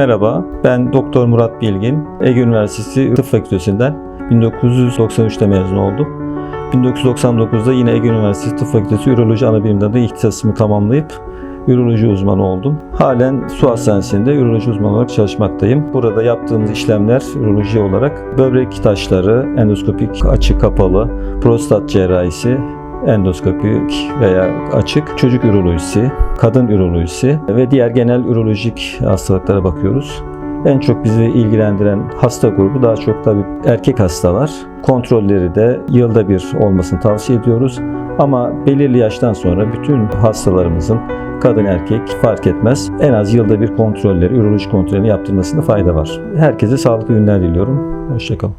Merhaba, ben Doktor Murat Bilgin. Ege Üniversitesi Tıp Fakültesinden 1993'te mezun oldum. 1999'da yine Ege Üniversitesi Tıp Fakültesi Üroloji Anabilim Dalı ihtisasımı tamamlayıp üroloji uzmanı oldum. Halen su hastanesinde üroloji uzmanı olarak çalışmaktayım. Burada yaptığımız işlemler üroloji olarak böbrek taşları, endoskopik açık kapalı, prostat cerrahisi, endoskopik veya açık, çocuk ürolojisi, kadın ürolojisi ve diğer genel ürolojik hastalıklara bakıyoruz. En çok bizi ilgilendiren hasta grubu daha çok tabii erkek hastalar. Kontrolleri de yılda bir olmasını tavsiye ediyoruz. Ama belirli yaştan sonra bütün hastalarımızın kadın erkek fark etmez. En az yılda bir kontrolleri, üroloji kontrolünü yaptırmasında fayda var. Herkese sağlıklı günler diliyorum. Hoşçakalın.